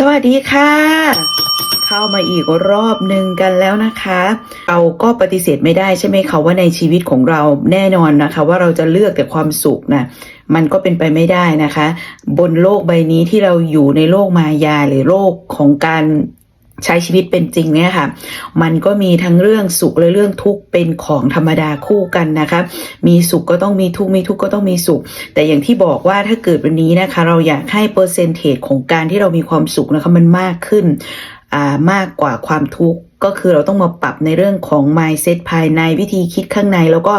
สวัสดีค่ะ เข้ามาอีกรอบหนึ่งกันแล้วนะคะ เราก็ปฏิเสธไม่ได้ใช่ไหมคะว่าในชีวิตของเราแน่นอนนะคะ ว่าเราจะเลือกแต่ความสุขนะมันก็เป็นไปไม่ได้นะคะ บนโลกใบนี้ที่เราอยู่ในโลกมายาหรือโลกของการ ใช้ชีวิตเป็นจริงเนี่ยค่ะ มันก็มีทั้งเรื่องสุขและเรื่องทุกข์เป็นของธรรมดาคู่กันนะคะ มีสุขก็ต้องมีทุกข์มีทุกข์ก็ต้องมีสุข แต่อย่างที่บอกว่าถ้าเกิดวันนี้นะคะ เราอยากให้เปอร์เซนเทจของการที่เรามีความสุขนะคะมันมากขึ้นอ่ามากกว่าความทุกข์ก็คือเราต้องมาปรับในเรื่องของ mindset ภายในวิธีคิดข้างใน แล้วก็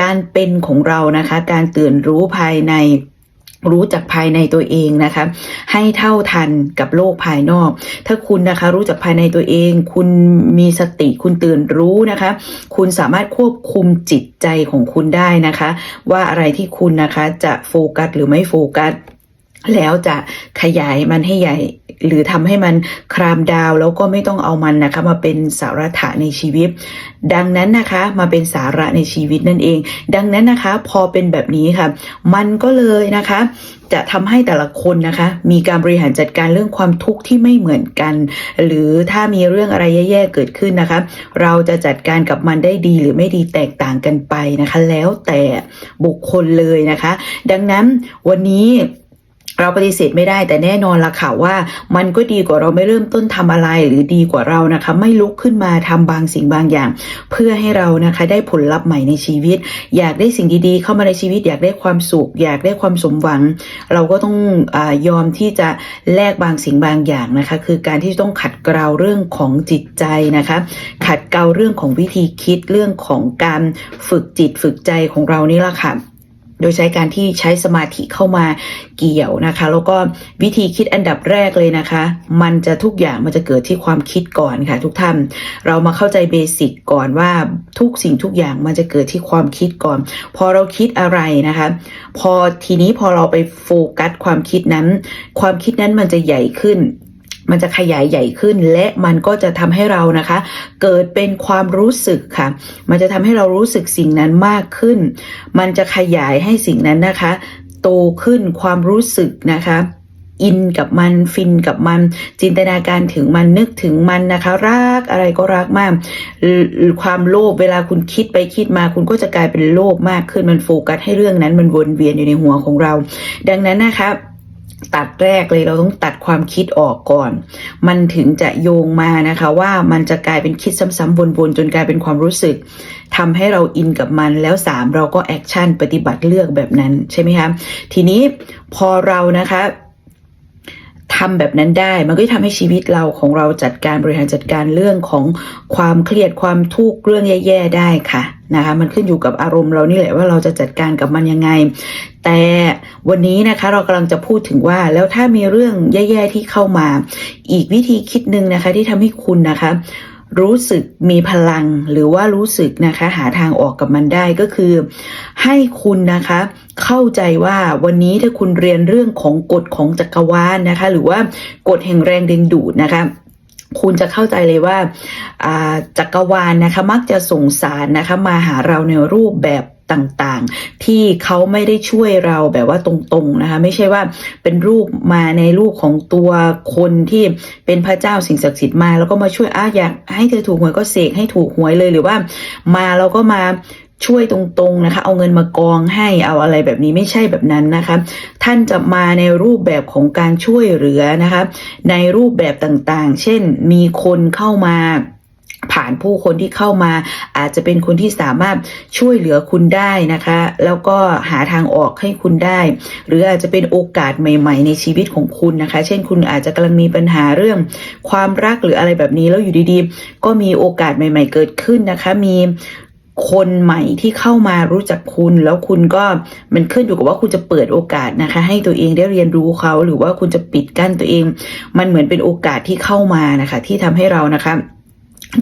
การเป็นของเรานะคะ การตื่นรู้ภายใน รู้จักภายในตัวเองนะคะ ให้เท่าทันกับโลกภายนอก ถ้าคุณนะคะ รู้จักภายในตัวเอง คุณมีสติคุณตื่นรู้นะคะ คุณสามารถควบคุมจิตใจของคุณได้นะคะ ว่าอะไรที่คุณนะคะจะโฟกัสหรือไม่โฟกัส แล้วจะขยายมันให้ใหญ่ หรือทำให้มันครามดาวแล้วก็ไม่ต้องเอามันนะคะ มาเป็นสาระในชีวิต ดังนั้นนะคะมาเป็นสาระในชีวิตนั่นเอง ดังนั้นนะคะพอเป็นแบบนี้ค่ะ มันก็เลยนะคะ จะทำให้แต่ละคนนะคะ มีการบริหารจัดการเรื่องความทุกข์ที่ไม่เหมือนกัน หรือถ้ามีเรื่องอะไรแย่ๆเกิดขึ้นนะคะ เราจะจัดการกับมันได้ดีหรือไม่ดีแตกต่างกันไปนะคะ แล้วแต่บุคคลเลยนะคะ ดังนั้นวันนี้ เราปฏิเสธไม่ได้แต่แน่นอนละค่ะว่า มันก็ดีกว่าเราไม่เริ่มต้นทำอะไรหรือดีกว่าเรานะคะ ไม่ลุกขึ้นมาทำบางสิ่งบางอย่าง เพื่อให้เรานะคะได้ผลลัพธ์ใหม่ในชีวิต อยากได้สิ่งดีๆ เข้ามาในชีวิต อยากได้ความสุข อยากได้ความสมหวัง เราก็ต้องอยอมที่จะแลกบางสิ่งบางอย่างนะคะ คือการที่ต้องขัดเกลาเรื่องของจิตใจนะคะ ขัดเกลาเรื่องของวิธีคิดเรื่องของการฝึกจิตฝึกใจของเรานี่ละค่ะ โดยใช้การที่ใช้สมาธิเข้ามาเกี่ยวนะคะ แล้วก็วิธีคิดอันดับแรกเลยนะคะ มันจะทุกอย่างมันจะเกิดที่ความคิดก่อนค่ะทุกท่าน เรามาเข้าใจเบสิกก่อนว่าทุกสิ่งทุกอย่างมันจะเกิดที่ความคิดก่อน พอเราคิดอะไรนะคะ พอทีนี้พอเราไปโฟกัสความคิดนั้น ความคิดนั้นมันจะใหญ่ขึ้น มันจะขยายใหญ่ขึ้น และมันก็จะทำให้เรานะคะ เกิดเป็นความรู้สึกค่ะ มันจะทำให้เรารู้สึกสิ่งนั้นมากขึ้น มันจะขยายให้สิ่งนั้นนะคะ โตขึ้นความรู้สึกนะคะอินกับมันฟินกับมัน จินตนาการถึงมันนึกถึงมันนะคะ รักอะไรก็รักมาก ความโลภเวลาคุณคิดไปคิดมา คุณก็จะกลายเป็นโลภมากขึ้นมันโฟกัสให้เรื่องนั้นมันวนเวียนอยู่ในหัวของเรา ดังนั้นนะคะ ตัดแรกเลยเราต้องตัดความคิดออกก่อน มันถึงจะโยงมานะคะว่ามันจะกลายเป็นคิดซ้ำๆวนๆจนกลายเป็นความรู้สึกทำให้เราอินกับมันแล้วสามเราก็แอคชั่นปฏิบัติเลือกแบบนั้นใช่ไหมคะทีนี้พอเรานะคะทำแบบนั้นได้มันก็จะทำให้ชีวิตเราของเราจัดการบริหารจัดการเรื่องของความเครียดความทุกข์เรื่องแย่ ๆ ได้ค่ะ นะคะมันขึ้นอยู่กับอารมณ์เรานี่แหละว่าเราจะจัดการกับมันยังไง แต่วันนี้นะคะเรากำลังจะพูดถึงว่าแล้วถ้ามีเรื่องแย่ๆที่เข้ามา อีกวิธีคิดหนึ่งนะคะที่ทำให้คุณนะคะรู้สึกมีพลังหรือว่ารู้สึกนะคะหาทางออกกับมันได้ก็คือ ให้คุณนะคะเข้าใจว่าวันนี้ถ้าคุณเรียนเรื่องของกฎของจักรวาลนะคะ หรือว่ากฎแห่งแรงดึงดูดนะคะ คุณจะเข้าใจเลยว่าจักรวาลนะคะมักจะส่งสารนะคะมาหาเราในรูปแบบต่างๆ ที่เขาไม่ได้ช่วยเราแบบว่าตรงๆนะคะไม่ใช่ว่าเป็นรูปมาในรูปของตัวคนที่เป็นพระเจ้าสิ่งศักดิ์สิทธิ์มา แล้วก็มาช่วยอะอยากให้เธอถูกหวยก็เสกให้ถูกหวยเลยหรือว่ามาแล้วก็มา ช่วยตรงๆนะคะ เอาเงินมากองให้เอาอะไรแบบนี้ไม่ใช่แบบนั้นนะคะ ท่านจะมาในรูปแบบของการช่วยเหลือนะคะ ในรูปแบบต่างๆ เช่นมีคนเข้ามาผ่านผู้คนที่เข้ามาอาจจะเป็นคนที่สามารถช่วยเหลือคุณได้นะคะ แล้วก็หาทางออกให้คุณได้ หรืออาจจะเป็นโอกาสใหม่ ๆ ในชีวิตของคุณนะคะ เช่นคุณอาจจะกำลังมีปัญหาเรื่องความรักหรืออะไรแบบนี้แล้วอยู่ดีๆ ก็มีโอกาสใหม่ ๆ เกิดขึ้นนะคะ มี คนใหม่ที่เข้ามารู้จักคุณ แล้วคุณก็มันขึ้นอยู่กับว่าคุณจะเปิดโอกาสนะคะ ให้ตัวเองได้เรียนรู้เขาหรือว่าคุณจะปิดกั้นตัวเอง มันเหมือนเป็นโอกาสที่เข้ามานะคะ ที่ทำให้เรานะคะ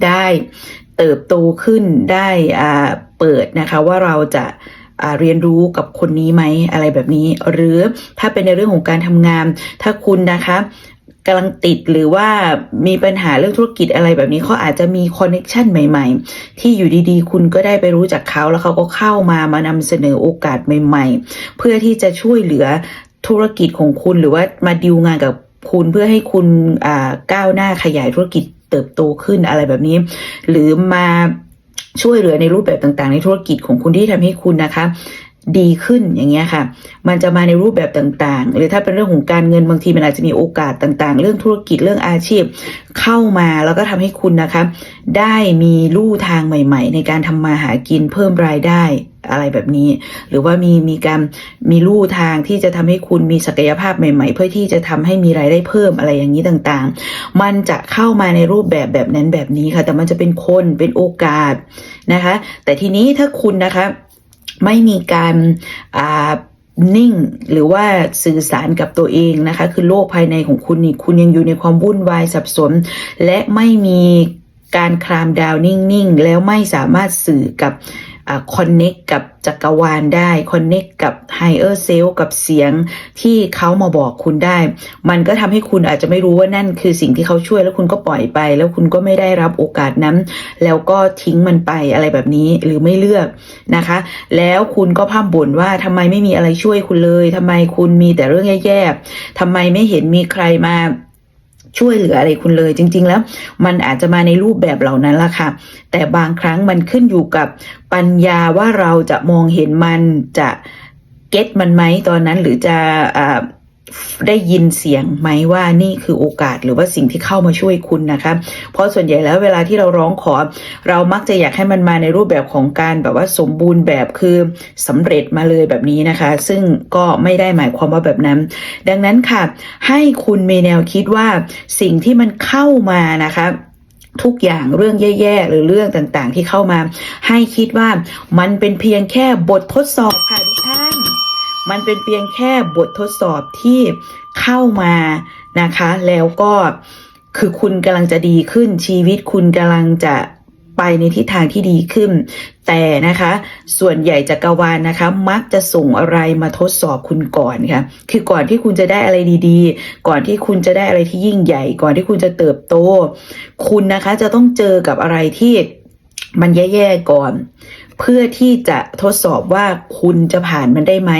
ได้เติบโตขึ้นได้อ่าเปิดนะคะ ว่าเราจะเรียนรู้กับคนนี้ไหมอะไรแบบนี้ หรือถ้าเป็นในเรื่องของการทำงาน ถ้าคุณนะคะ กำลังติดหรือว่ามีปัญหาเรื่องธุรกิจอะไรแบบนี้เขาอาจจะมีคอนเน็ชันใหม่ๆ ที่อยู่ดีๆ คุณก็ได้ไปรู้จักเขาแล้วเขาก็เข้ามามานำเสนอโอกาสใหม่ ๆ เพื่อที่จะช่วยเหลือธุรกิจของคุณหรือว่ามาดิวงานกับคุณเพื่อให้คุณอ่าก้าวหน้าขยายธุรกิจเติบโตขึ้นอะไรแบบนี้ หรือมาช่วยเหลือในรูปแบบต่างๆ ในธุรกิจของคุณที่ทำให้คุณนะคะ ดีขึ้นอย่างเงี้ยค่ะ มันจะมาในรูปแบบต่างๆ หรือถ้าเป็นเรื่องของการเงินบางทีมันอาจจะมีโอกาสต่างๆ เรื่องธุรกิจเรื่องอาชีพ เข้ามาแล้วก็ทำให้คุณนะคะ ได้มีลู่ทางใหม่ ๆ ในการทำมาหากินเพิ่มรายได้อะไรแบบนี้ หรือว่ามีมีการมีลู่ทางที่จะทำให้คุณมีศักยภาพใหม่ๆ เพื่อที่จะทำให้มีรายได้เพิ่มอะไรอย่างนี้ต่างๆ มันจะเข้ามาในรูปแบบแบบนั้นแบบนี้ค่ะ แต่มันจะเป็นคนเป็นโอกาสนะคะ แต่ทีนี้ถ้าคุณนะคะ ไม่มีการนิ่งหรือว่าสื่อสารกับตัวเองนะคะ คือโลกภายในของคุณนี่คุณยังอยู่ในความวุ่นวายสับสน และไม่มีการคลามดาวนิ่งๆ แล้วไม่สามารถสื่อกับ คอนเน็กกับจักรวาลได้คอนเน็กกับไฮเออร์เซลกับเสียงที่เขามาบอกคุณได้ มันก็ทำให้คุณอาจจะไม่รู้ว่านั่นคือสิ่งที่เขาช่วยแล้วคุณก็ปล่อยไป แล้วคุณก็ไม่ได้รับโอกาสนั้น แล้วก็ทิ้งมันไปอะไรแบบนี้หรือไม่เลือกนะคะ แล้วคุณก็พร่ำบ่นว่าทำไมไม่มีอะไรช่วยคุณเลยทำไมคุณมีแต่เรื่องแย่ๆทำไมไม่เห็นมีใครมา ช่วยเหลืออะไรคุณเลย จริง ๆ แล้ว มันอาจจะมาในรูปแบบเหล่านั้นล่ะค่ะ แต่บางครั้งมันขึ้นอยู่กับปัญญาว่าเราจะมองเห็นมันจะเก็ตมันไหมตอนนั้นหรือจะอ่า ได้ยินเสียงไหมว่านี่คือโอกาสหรือว่าสิ่งที่เข้ามาช่วยคุณนะคะเพราะส่วนใหญ่แล้วเวลาที่เราร้องขอ เรามักจะอยากให้มันมาในรูปแบบของการแบบว่าสมบูรณ์แบบคือสำเร็จมาเลยแบบนี้นะคะ ซึ่งก็ไม่ได้หมายความว่าแบบนั้น ดังนั้นค่ะ ให้คุณมีแนวคิดว่าสิ่งที่มันเข้ามานะคะทุกอย่างเรื่องแย่ๆ หรือเรื่องต่างๆ ที่เข้ามา ให้คิดว่ามันเป็นเพียงแค่บททดสอบ มันเป็นเพียงแค่บททดสอบที่เข้ามานะคะ แล้วก็คือคุณกำลังจะดีขึ้นชีวิตคุณกำลังจะไปในทิศทางที่ดีขึ้น แต่นะคะ ส่วนใหญ่จักรวาลนะคะ มักจะส่งอะไรมาทดสอบคุณก่อนค่ะ คือก่อนที่คุณจะได้อะไรดีๆ ก่อนที่คุณจะได้อะไรที่ยิ่งใหญ่ ก่อนที่คุณจะเติบโต คุณนะคะจะต้องเจอกับอะไรที่มันแย่ๆก่อน เพื่อที่จะทดสอบว่าคุณจะผ่านมันได้ไหม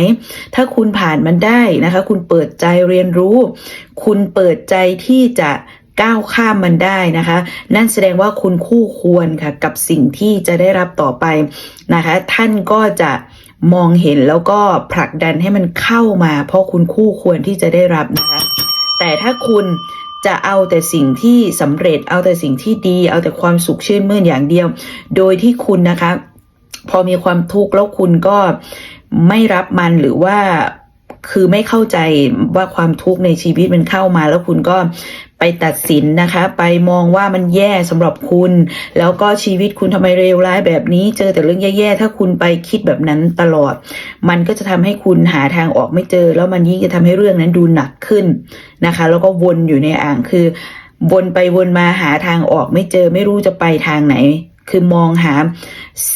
ถ้าคุณผ่านมันได้นะคะ คุณเปิดใจเรียนรู้ คุณเปิดใจที่จะก้าวข้ามมันได้นะคะ นั่นแสดงว่าคุณคู่ควรค่ะกับสิ่งที่จะได้รับต่อไปนะคะ ท่านก็จะมองเห็นแล้วก็ผลักดันให้มันเข้ามา เพราะคุณคู่ควรที่จะได้รับนะคะ แต่ถ้าคุณจะเอาแต่สิ่งที่สำเร็จเอาแต่สิ่งที่ดี เอาแต่ความสุขชื่นมื่นอย่างเดียว โดยที่คุณนะคะ พอมีความทุกข์แล้วคุณก็ไม่รับมันหรือว่าคือไม่เข้าใจว่าความทุกข์ในชีวิตมันเข้ามา แล้วคุณก็ไปตัดสินนะคะ ไปมองว่ามันแย่สำหรับคุณ แล้วก็ชีวิตคุณทำไมเลวร้ายแบบนี้ เจอแต่เรื่องแย่ๆถ้าคุณไปคิดแบบนั้นตลอด มันก็จะทำให้คุณหาทางออกไม่เจอ แล้วมันยิ่งจะทำให้เรื่องนั้นดูหนักขึ้นนะคะ แล้วก็วนอยู่ในอ่างคือวนไปวนมาหาทางออกไม่เจอ ไม่รู้จะไปทางไหน คือมองหา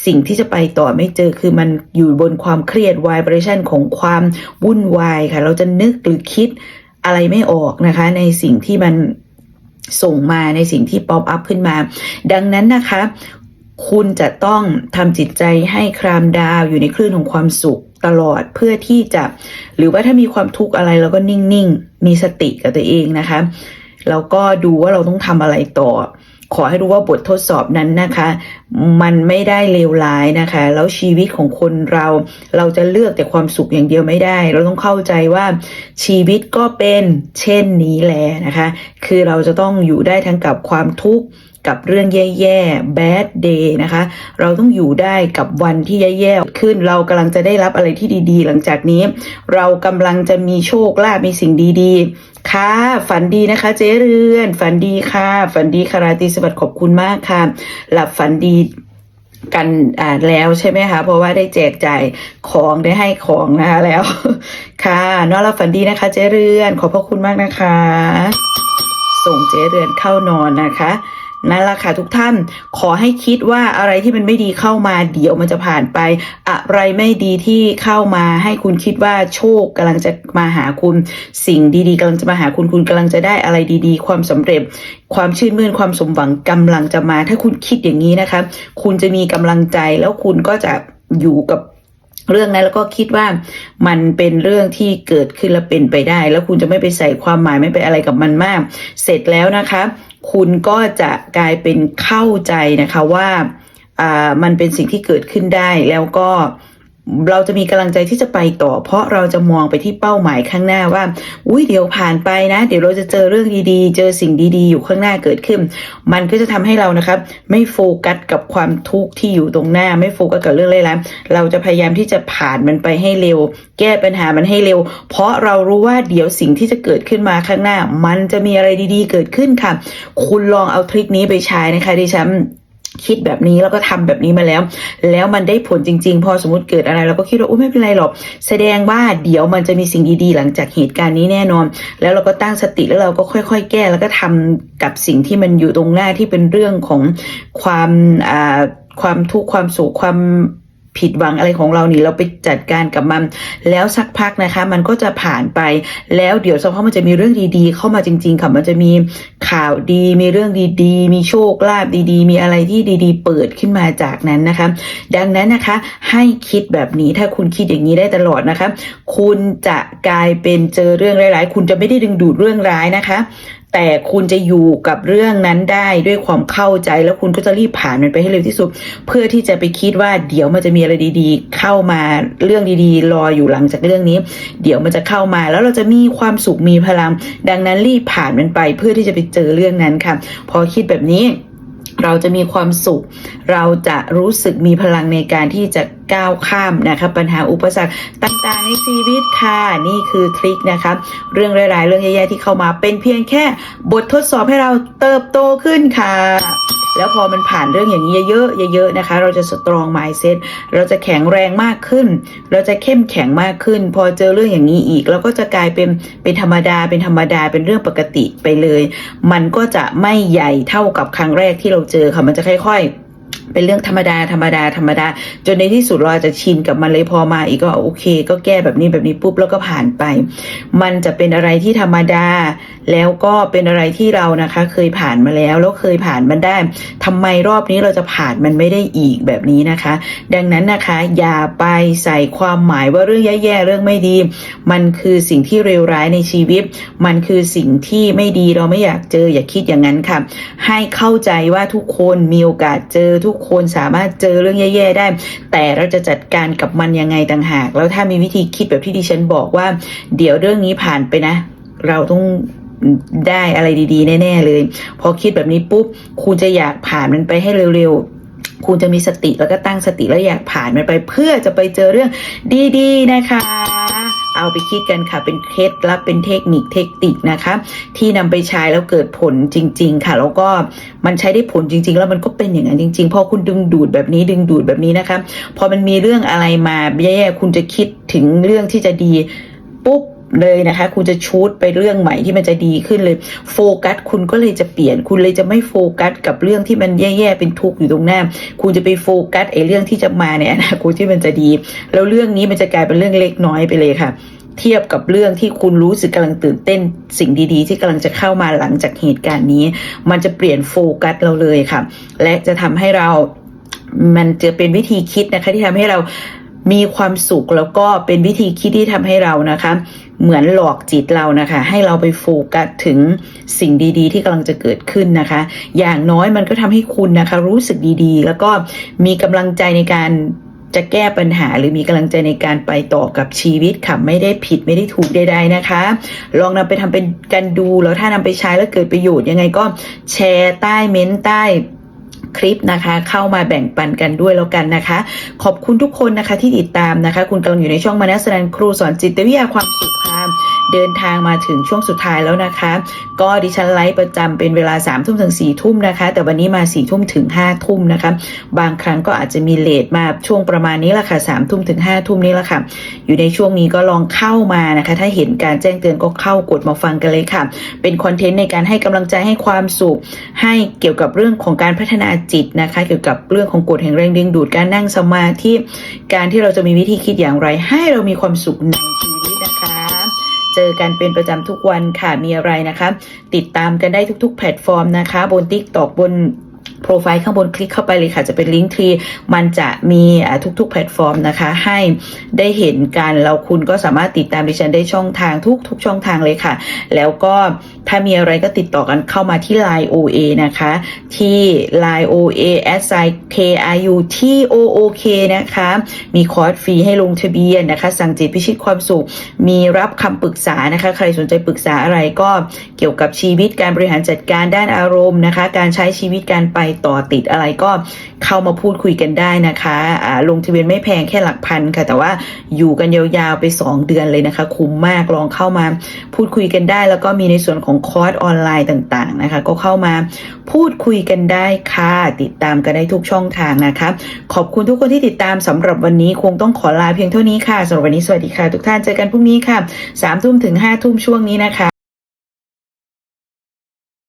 สิ่งที่จะไปต่อไม่เจอ คือมันอยู่บนความเครียด vibration ของความวุ่นวายค่ะ เราจะนึกหรือคิดอะไรไม่ออกนะคะ ในสิ่งที่มันส่งมาในสิ่งที่ป๊อปอัพขึ้นมา ดังนั้นนะคะ คุณจะต้องทำจิตใจให้ครามดาวอยู่ในคลื่นของความสุขตลอดเพื่อที่จะ หรือว่าถ้ามีความทุกข์อะไรเราก็นิ่งๆ มีสติกับตัวเองนะคะ แล้วก็ดูว่าเราต้องทำอะไรต่อ ขอให้รู้ว่าบททดสอบนั้นนะคะ มันไม่ได้เลวร้ายนะคะ แล้วชีวิตของคนเราเราจะเลือกแต่ความสุขอย่างเดียวไม่ได้ เราต้องเข้าใจว่าชีวิตก็เป็นเช่นนี้แหละนะคะ คือเราจะต้องอยู่ได้ทั้งกับความทุกข์ กับเรื่องแย่ๆ bad day นะคะ เราต้องอยู่ได้กับวันที่แย่ๆขึ้น เรากำลังจะได้รับอะไรที่ดีๆ หลังจากนี้ เรากำลังจะมีโชคลาภมีสิ่งดีๆ ค่ะ ฝันดีนะคะเจ๊เรือน ฝันดีค่ะ ฝันดีคาราตรีสวัสดิ์ขอบคุณมากค่ะ หลับฝันดีกันแล้วใช่ไหมคะเพราะว่าได้แจกจ่ายของได้ให้ของนะคะแล้ว ค่ะนอนหลับฝันดีนะคะ เจ๊เรือน ขอบพระคุณมากนะคะ ส่งเจ๊เรือนเข้านอนนะคะ นั่นแหละค่ะทุกท่านขอให้คิดว่าอะไรที่มันไม่ดีเข้ามาเดี๋ยวมันจะผ่านไป อะไรไม่ดีที่เข้ามาให้คุณคิดว่าโชคกำลังจะมาหาคุณสิ่งดีๆกำลังจะมาหาคุณคุณกำลังจะได้อะไรดีๆ ความสำเร็จ ความชื่นมื่นความสมหวังกำลังจะมา ถ้าคุณคิดอย่างนี้นะคะคุณจะมีกำลังใจแล้วคุณก็จะอยู่กับเรื่องนั้นแล้วก็คิดว่ามันเป็นเรื่องที่เกิดขึ้นและเป็นไปได้ แล้วคุณจะไม่ไปใส่ความหมายไม่ไปอะไรกับมันมาก เสร็จแล้วนะคะ คุณก็จะกลายเป็นเข้าใจนะคะว่าอ่ามันเป็นสิ่งที่เกิดขึ้นได้แล้วก็ เราจะมีกำลังใจที่จะไปต่อ เพราะเราจะมองไปที่เป้าหมายข้างหน้าว่า อุ้ยเดี๋ยวผ่านไปนะ เดี๋ยวเราจะเจอเรื่องดีๆ เจอสิ่งดีๆ อยู่ข้างหน้าเกิดขึ้น มันก็จะทำให้เรานะครับ ไม่โฟกัสกับความทุกข์ที่อยู่ตรงหน้า ไม่โฟกัสกับเรื่องร้ายๆเราจะพยายามที่จะผ่านมันไปให้เร็ว แก้ปัญหามันให้เร็ว เพราะเรารู้ว่าเดี๋ยวสิ่งที่จะเกิดขึ้นมาข้างหน้า มันจะมีอะไรดีๆ เกิดขึ้นค่ะ คุณลองเอาทริคนี้ไปใช้นะคะดิฉัน คิดแบบนี้แล้วก็ทำแบบนี้มาแล้ว แล้วมันได้ผลจริง ๆ พอสมมติเกิดอะไรเราก็คิดว่าอุ้ยไม่เป็นไรหรอกแสดงว่าเดี๋ยวมันจะมีสิ่งดีๆ หลังจากเหตุการณ์นี้แน่นอน แล้วเราก็ตั้งสติแล้วเราก็ค่อย ๆ แก้แล้วก็ทำกับสิ่งที่มันอยู่ตรงหน้าที่เป็นเรื่องของความอ่าความทุกข์ความสุขความ ผิดหวังอะไรของเรานี่เราไปจัดการกับมัน แล้วสักพักนะคะ มันก็จะผ่านไป แล้วเดี๋ยวสักพักมันจะมีเรื่องดีๆ เข้ามาจริง ๆค่ะมันจะมีข่าวดี มีเรื่องดีๆ มีโชคลาภดีๆ มีอะไรที่ดีๆ เปิดขึ้นมาจากนั้นนะคะ ดังนั้นนะคะ ให้คิดแบบนี้ถ้าคุณคิดอย่างนี้ได้ตลอดนะคะ คุณจะกลายเป็นเจอเรื่องร้ายๆ คุณจะไม่ได้ดึงดูดเรื่องร้ายนะคะ แต่คุณจะอยู่กับเรื่องนั้นได้ด้วยความเข้าใจแล้วคุณก็จะรีบผ่านมันไปให้เร็วที่สุด เพื่อที่จะไปคิดว่าเดี๋ยวมันจะมีอะไรดีๆ เข้ามาเรื่องดีๆ รออยู่หลังจากเรื่องนี้ เดี๋ยวมันจะเข้ามาแล้วเราจะมีความสุขมีพลัง ดังนั้นรีบผ่านมันไปเพื่อที่จะไปเจอเรื่องนั้นค่ะ พอคิดแบบนี้เราจะมีความสุข เราจะรู้สึกมีพลังในการที่จะ ก้าวข้ามนะคะปัญหาอุปสรรคต่างๆในชีวิตค่ะนี่คือทริคนะคะเรื่องร้ายๆ เรื่องแย่ๆที่เข้ามาเป็นเพียงแค่บททดสอบให้เราเติบโตขึ้นค่ะแล้วพอมันผ่านเรื่องอย่างนี้เยอะๆ เยอะๆ นะคะ เราจะสตรอง mindset เราจะแข็งแรงมากขึ้น เราจะเข้มแข็งมากขึ้น พอเจอเรื่องอย่างนี้อีก เราก็จะกลายเป็นเป็นธรรมดา เป็นธรรมดา เป็นเรื่องปกติไปเลย มันก็จะไม่ใหญ่เท่ากับครั้งแรกที่เราเจอค่ะ มันจะค่อย ๆ เป็นเรื่องธรรมดาธรรมดาธรรมดา จนในที่สุดเราอาจจะชินกับมันเลยพอมาอีกก็โอเค ก็แก้แบบนี้แบบนี้ปุ๊บแล้วก็ผ่านไป มันจะเป็นอะไรที่ธรรมดา แล้วก็เป็นอะไรที่เรานะคะ เคยผ่านมาแล้วแล้วเคยผ่านมันได้ทำไมรอบนี้เราจะผ่านมันไม่ได้อีกแบบนี้นะคะ ดังนั้นนะคะ อย่าไปใส่ความหมายว่าเรื่องแย่ๆเรื่องไม่ดี มันคือสิ่งที่เลวร้ายในชีวิต มันคือสิ่งที่ไม่ดีเราไม่อยากเจออย่าคิดอย่างนั้นค่ะ ให้เข้าใจว่าทุกคนมีโอกาสเจอทุกคนสามารถเจอเรื่องแย่ๆได้ แต่เราจะจัดการกับมันยังไงต่างหาก แล้วถ้ามีวิธีคิดแบบที่ดิฉันบอกว่า เดี๋ยวเรื่องนี้ผ่านไปนะ เราต้องได้อะไรดีๆ แน่ ๆ เลย พอคิดแบบนี้ปุ๊บ คุณจะอยากผ่านมันไปให้เร็วๆ คุณจะมีสติแล้วก็ตั้งสติแล้วอยากผ่านมันไปเพื่อจะไปเจอเรื่องดี ๆ นะคะ เอาไปคิดกันค่ะ เป็นเคล็ดลับเป็นเทคนิคเทคนิคนะคะ ที่นำไปใช้แล้วเกิดผลจริง ๆ ค่ะ แล้วก็มันใช้ได้ผลจริง ๆ แล้วมันก็เป็นอย่างนั้นจริงๆพอคุณดึงดูดแบบนี้ดึงดูดแบบนี้นะคะ พอมันมีเรื่องอะไรมาแย่ๆคุณจะคิดถึงเรื่องที่จะดีปุ๊บ เลยนะคะ คุณจะชูดไปเรื่องใหม่ที่มันจะดีขึ้นเลย โฟกัสคุณก็เลยจะเปลี่ยน คุณเลยจะไม่โฟกัสกับเรื่องที่มันแย่ๆเป็นทุกข์อยู่ตรงหน้า คุณจะไปโฟกัสไอ้เรื่องที่จะมาในอนาคตที่มันจะดี แล้วเรื่องนี้มันจะกลายเป็นเรื่องเล็กน้อยไปเลยค่ะ เทียบกับเรื่องที่คุณรู้สึกกำลังตื่นเต้น สิ่งดีๆ ที่กำลังจะเข้ามาหลังจากเหตุการณ์นี้ มันจะเปลี่ยนโฟกัสเราเลยค่ะ และจะทำให้เรามันจะเป็นวิธีคิดนะคะที่ทำให้เรา มีความสุขแล้วก็เป็นวิธีคิดที่ทำให้เรานะคะ เหมือนหลอกจิตเรานะคะ ให้เราไปโฟกัสถึงสิ่งดีๆ ที่กำลังจะเกิดขึ้นนะคะ อย่างน้อยมันก็ทำให้คุณนะคะ รู้สึกดีๆ แล้วก็มีกำลังใจในการจะแก้ปัญหาหรือมีกำลังใจในการไปต่อกับชีวิตค่ะไม่ได้ผิดไม่ได้ถูกใดๆนะคะ ลองนำไปทำเป็นกันดูแล้วถ้านำไปใช้แล้วเกิดประโยชน์ยังไงก็แชร์ใต้เม้นต์ใต้ คลิปนะคะ เข้ามาแบ่งปันกันด้วยแล้วกันนะคะ ขอบคุณทุกคนนะคะที่ติดตามนะคะ คุณกำลังอยู่ในช่องมานัสนันครูสอนจิตวิทยาความสุขค่ะเดินทางมาถึงช่วงสุดท้ายแล้วนะคะ ก็ดิฉันไลฟ์ประจำเป็นเวลา3ามทุ่มถึง4ี่ทุ่มนะคะ แต่วันนี้มา4ี่ทุ่มถึง5้าทุ่มนะคะ บางครั้งก็อาจจะมีเลทมาช่วงประมาณนี้แหละค่ะสามทุ่มถึง5้าทุ่มนี้แหละค่ะ อยู่ในช่วงนี้ก็ลองเข้ามานะคะ ถ้าเห็นการแจ้งเตือนก็เข้ากดมาฟังกันเลยค่ะ เป็นคอนเทนต์ในการให้กำลังใจให้ความสุข ให้เกี่ยวกับเรื่องของการพัฒนาจิตนะคะ เกี่ยวกับเรื่องของกฎแห่งแรงดึงดูดการนั่งสมาธิการที่เราจะมีวิธีคิดอย่างไร ให้เรามีความสุขในชีวิตนะคะ เจอกันเป็นประจำทุกวันค่ะมีอะไรนะคะ ติดตามกันได้ทุกๆ แพลตฟอร์มนะคะ บน t ิ k t o k บน รไฟล์ข้างบนคลิกเข้าไปเลยค่ะ จะเป็นลิงก์ทรีมันจะมีทุกๆ แพลตฟอร์มนะคะ ให้ได้เห็นกันแล้วคุณก็สามารถติดตามดิฉันได้ช่องทางทุกๆ ช่องทางเลยค่ะ แล้วก็ถ้ามีอะไรก็ติดต่อกันเข้ามาที่ Line OA นะคะ ที่ Line OA s i k r u t o o k นะคะ มีคอร์สฟรีให้ลงทะเบียนนะคะ สั่งจิตพิชิตความสุข มีรับคำปรึกษานะคะ ใครสนใจปรึกษาอะไรก็เกี่ยวกับชีวิตการบริหารจัดการด้านอารมณ์นะคะ การใช้ชีวิตการไปต่อติดอะไรก็เข้ามาพูดคุยกันได้นะคะอ่าลงทะเบียนไม่แพงแค่หลักพันค่ะ แต่ว่าอยู่กันยาวๆไป 2 เดือนเลยนะคะ คุ้มมากลองเข้ามาพูดคุยกันได้ แล้วก็มีในส่วนของคอร์สออนไลน์ต่างๆนะคะ ก็เข้ามาพูดคุยกันได้ค่ะ ติดตามกันได้ทุกช่องทางนะคะ ขอบคุณทุกคนที่ติดตามสำหรับวันนี้คงต้องขอลาเพียงเท่านี้ค่ะสำหรับวันนี้สวัสดีค่ะ ทุกท่านเจอกันพรุ่งนี้ค่ะสามทุ่มถึงห้าทุ่มช่วงนี้นะคะ